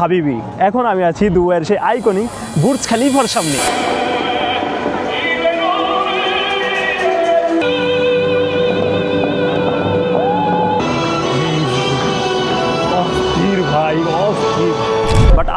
হাবিবি এখন আমি আছি দুবাইয়ের সেই আইকনিক বুর্জ খালিফার সামনে।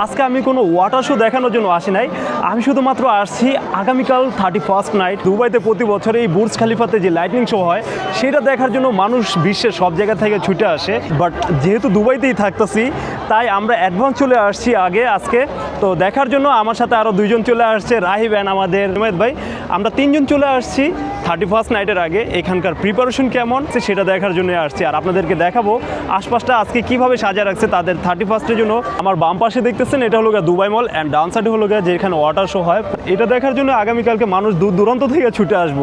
আজকে আমি কোনো ওয়াটার শো দেখানোর জন্য আসি নাই। আমি শুধুমাত্র আসছি আগামীকাল থার্টি ফার্স্ট নাইট দুবাইতে প্রতি বছর এই বুর্জ খালিফাতে যে লাইটিং শো হয়, সেটা দেখার জন্য মানুষ বিশ্বের সব জায়গা থেকে ছুটে আসে। বাট যেহেতু দুবাইতেই থাকতেছি, তাই আমরা অ্যাডভান্স চলে আসছি আগে, আজকে তো দেখার জন্য আমার সাথে আরও দুইজন চলে আসছে। রাহিব অ্যান্ড আমাদের রুমেদ ভাই। আমরা তিনজন চলে আসছি থার্টি ফার্স্ট নাইটের আগে। এখানকার প্রিপারেশন কেমন? সেটা দেখার জন্য আসছি। আর আপনাদেরকে দেখাবো আশপাশটা আজকে কীভাবে সাজা রাখছে তাদের থার্টি ফার্স্টের জন্য। আমার বাম পাশে দেখতেছেন, এটা হলো গিয়ে দুবাই মল অ্যান্ড ডান সাইডে হলো গিয়ে যেখানে ওয়াটার শো হয়। এটা দেখার জন্য আগামীকালকে মানুষ দূর দূরান্ত থেকে ছুটে আসব।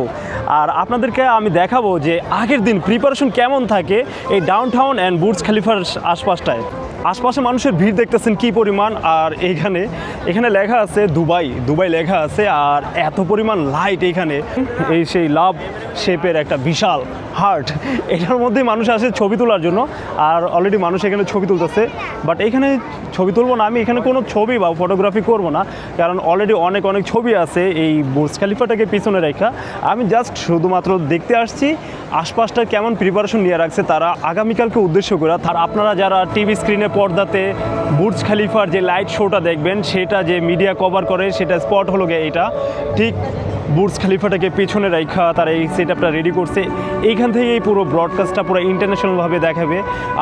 আর আপনাদেরকে আমি দেখাবো যে আগের দিন প্রিপারেশন কেমন থাকে এই ডাউন টাউন অ্যান্ড বুর্জ খালিফার আশপাশটায়। আশপাশে মানুষের ভিড় দেখতেছেন কি পরিমাণ, আর এইখানে এখানে লেখা আছে দুবাই দুবাই লেখা আছে, আর এত পরিমাণ লাইট এখানে। এই সেই লাভ শেপের একটা বিশাল হার্ট এটার মধ্যে মানুষ আসে ছবি তোলার জন্য, আর অলরেডি মানুষ এখানে ছবি তুলতেছে। বাট এখানে ছবি তুলবো না, আমি এখানে কোনো ছবি বা ফটোগ্রাফি করব না, কারণ অলরেডি অনেক অনেক ছবি আছে এই বুর্জ খালিফাটাকে পিছনে রেখা। আমি জাস্ট শুধুমাত্র দেখতে আসছি, আশপাশটা কেমন প্রিপারেশন নিয়ে রাখছে তারা আগামীকালকে উদ্দেশ্য করে, আর আপনারা যারা টিভি স্ক্রিনে পর্দাতে বুর্জ খালিফার যে লাইট শোটা দেখবেন, সেটা যে মিডিয়া কভার করে, সেটা স্পট হলো গিয়ে এটা ঠিক বুর্জ খালিফাটাকে পেছনে রাখা তারা এই সেট আপটা রেডি করছে। এইখান থেকে এই পুরো ব্রডকাস্টটা পুরো ইন্টারন্যাশনালভাবে দেখাবে।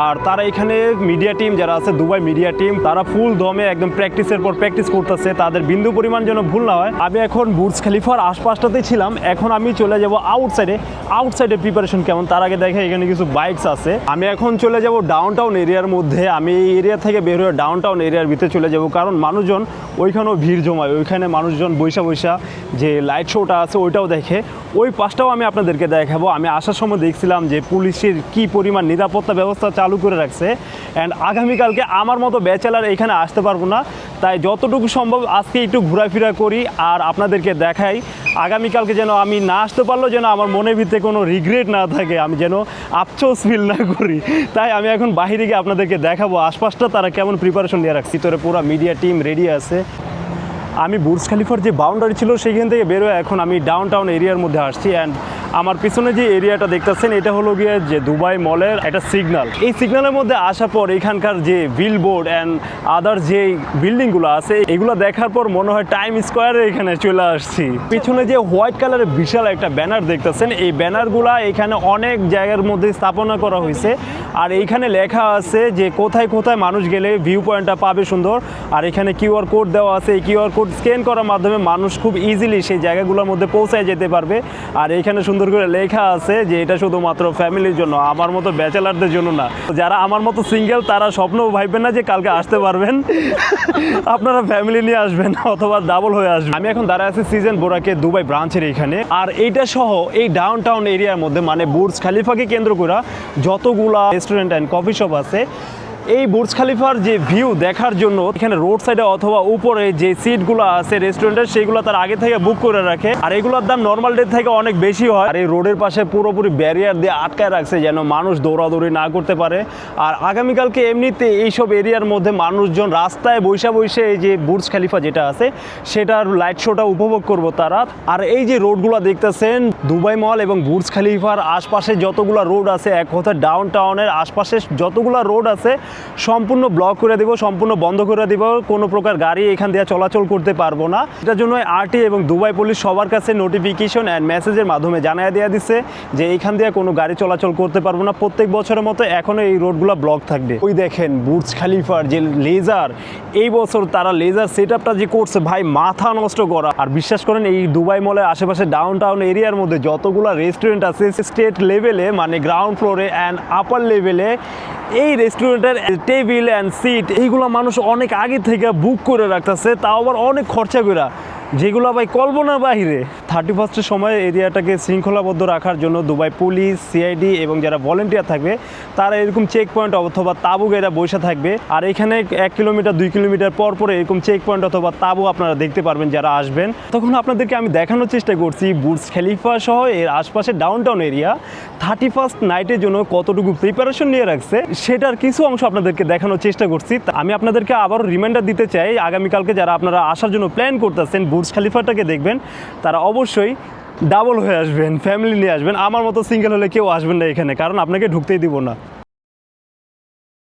আর তারা এখানে মিডিয়া টিম যারা আছে, দুবাই মিডিয়া টিম তারা ফুল দমে একদম প্র্যাকটিসের পর প্র্যাকটিস করতেছে। তাদের বিন্দু পরিমাণ যেন ভুল না হয়, আমি এখন বুর্জ খালিফার আশপাশটাতেই ছিলাম। এখন আমি চলে যাব আউটসাইডে আউটসাইডে প্রিপারেশন কেমন? তার আগে দেখে এখানে কিছু বাইকস আছে। আমি এখন চলে যাব ডাউন টাউন এরিয়ার মধ্যে। আমি এই এরিয়া থেকে বের হয়ে ডাউন টাউন এরিয়ার ভিতরে চলে যাব। কারণ মানুষজন ওইখানেও ভিড় জমায়। ওইখানে মানুষজন বৈশা বৈশা যে লাইট শোটা আছে, ওইটাও দেখে। ওই পাশটাও আমি আপনাদেরকে দেখাবো। আমি আসার সময় দেখছিলাম যে পুলিশের কি পরিমাণ নিরাপত্তা ব্যবস্থা চালু করে রাখছে। অ্যান্ড আগামীকালকে আমার মতো ব্যাচেলার এখানে আসতে পারব না। তাই যতটুকু সম্ভব আজকে একটু ঘোরাফেরা করি আর আপনাদেরকে দেখাই। আগামীকালকে যেন আমি না আসতে পারলেও যেন আমার মনের ভিতরে কোনো রিগ্রেট না থাকে, আমি যেন আফসোস ফিল না করি। তাই আমি এখন বাহিরে গিয়ে আপনাদেরকে দেখাবো। আশপাশটা তারা কেমন প্রিপারেশন নিয়ে রাখছি। তোরে পুরো মিডিয়া টিম রেডি আছে। আমি বুর্জ খালিফার যে বাউন্ডারি ছিল সেইখান থেকে বেরোয় এখন আমি ডাউন টাউন এরিয়ার মধ্যে আসছি। অ্যান্ড আমার পিছনে যে এরিয়াটা দেখতেছেন, এটা হলো গিয়ে যে দুবাই মলের একটা সিগন্যাল এই সিগন্যালের মধ্যে আসার পর এখানকার যে বিল বোর্ড অ্যান্ড আদার যে বিল্ডিংগুলো আছে, এগুলো দেখার পর মনে হয় টাইম স্কোয়ারে এখানে চলে আসছি। পিছনে যে হোয়াইট কালারের বিশাল একটা ব্যানার দেখতেছেন, এই ব্যানারগুলা এখানে অনেক জায়গার মধ্যে স্থাপনা করা হয়েছে। আর এইখানে লেখা আছে যে কোথায় কোথায় মানুষ গেলে ভিউ পয়েন্টটা পাবে সুন্দর। আর এখানে কিউআর কোড দেওয়া আছে, এই কিউআর কোড স্ক্যান করার মাধ্যমে মানুষ খুব ইজিলি সেই জায়গাগুলোর মধ্যে পৌঁছায় যেতে পারবে। আর এখানে সুন্দর করে লেখা আছে যে এটা শুধুমাত্র ফ্যামিলির জন্য, আমার মতো ব্যাচেলারদের জন্য না। যারা আমার মতো সিঙ্গেল, তারা স্বপ্ন ভাববেন না যে কালকে আসতে পারবেন। আপনারা ফ্যামিলি নিয়ে আসবেন অথবা ডাবল হয়ে আসবেন। আমি এখন দাঁড়ায় আছি সিজন বোরাকে দুবাই ব্রাঞ্চের এখানে। আর এইটা সহ এই ডাউন টাউন এরিয়ার মধ্যে মানে বুর্জ খালিফাকে কেন্দ্র করে যতগুলা রেস্টুরেন্ট অ্যান্ড কফি শপ আছে এই বুর্জ খালিফার যে ভিউ দেখার জন্য এখানে রোড সাইডে অথবা উপরে যে সিটগুলো আছে রেস্টুরেন্টের সেগুলো তার আগে থেকে বুক করে রাখে। আর এগুলোর দাম নর্মাল ডে থেকে অনেক বেশি হয়। আর এই রোডের পাশে পুরোপুরি ব্যারিয়ার দিয়ে আটকায় রাখছে যেন মানুষ দৌড়াদৌড়ি না করতে পারে। আর আগামীকালকে এমনিতে এইসব এরিয়ার মধ্যে মানুষজন রাস্তায় বৈশা বৈশে এই যে বুর্জ খালিফা যেটা আছে, সেটার লাইট শোটা উপভোগ করব তারা। আর এই যে রোডগুলো দেখতেছেন, দুবাই মল এবং বুর্জ খালিফার আশপাশে যতগুলো রোড আছে, এক কথা ডাউন টাউনের আশপাশে যতগুলো রোড আছে সম্পূর্ণ ব্লক করে দেব, সম্পূর্ণ বন্ধ করে দেব, কোনো প্রকার গাড়ি এখান দিয়ে চলাচল করতে পারব না। এটার জন্য আরটি এবং দুবাই পুলিশ সবার কাছে নোটিফিকেশন অ্যান্ড মেসেজের মাধ্যমে জানাই দেওয়া দিচ্ছে যে এইখান দিয়ে কোনো গাড়ি চলাচল করতে পারব না। প্রত্যেক বছরের মতো এখনও এই রোডগুলো ব্লক থাকবে। ওই দেখেন, বুর্জ খালিফার যে লেজার এই বছর তারা লেজার সেট আপটা যে করছে, ভাই, মাথা নষ্ট করা। আর বিশ্বাস করেন, এই দুবাই মলের আশেপাশে ডাউন টাউন এরিয়ার মধ্যে যতগুলো রেস্টুরেন্ট আছে স্টেট লেভেলে মানে গ্রাউন্ড ফ্লোরে অ্যান্ড আপার লেভেলে এই রেস্টুরেন্টের টেবিল অ্যান্ড সিট এইগুলো মানুষ অনেক আগে থেকে বুক করে রাখতেছে, তাও আবার অনেক খরচা করে যেগুলো ভাই কল্পনার বাহিরে। থার্টি ফার্স্টের সময় এরিয়াটাকে শৃঙ্খলাবদ্ধ রাখার জন্য দুবাই পুলিশ সিআইডি এবং যারা ভলেন্টিয়ার থাকবে, তারা এরকম চেক পয়েন্ট অথবা তাবু এরা বসে থাকবে। আর এখানে এক কিলোমিটার, দুই কিলোমিটার পর পরে এরকম চেক পয়েন্ট অথবা তাবু আপনারা দেখতে পারবেন যারা আসবেন। তখন আপনাদেরকে আমি দেখানোর চেষ্টা করছি বুর্জ খালিফা সহ এর আশপাশে ডাউনটাউন এরিয়া থার্টি ফার্স্ট নাইটের জন্য কতটুকু প্রিপারেশন নিয়ে রাখছে, সেটার কিছু অংশ আপনাদেরকে দেখানোর চেষ্টা করছি। আমি আপনাদেরকে আবারও রিমাইন্ডার দিতে চাই, আগামীকালকে যারা আপনারা আসার জন্য প্ল্যান করতেছেন বুর্জ খালিফাটাকে দেখবেন, তারা অবশ্যই ডাবল হয়ে আসবেন ফ্যামিলি নিয়ে আসবেন। আমার মতো সিঙ্গেল হলে কেউ আসবেন না এখানে, কারণ আপনাকে ঢুকতেই দিব না।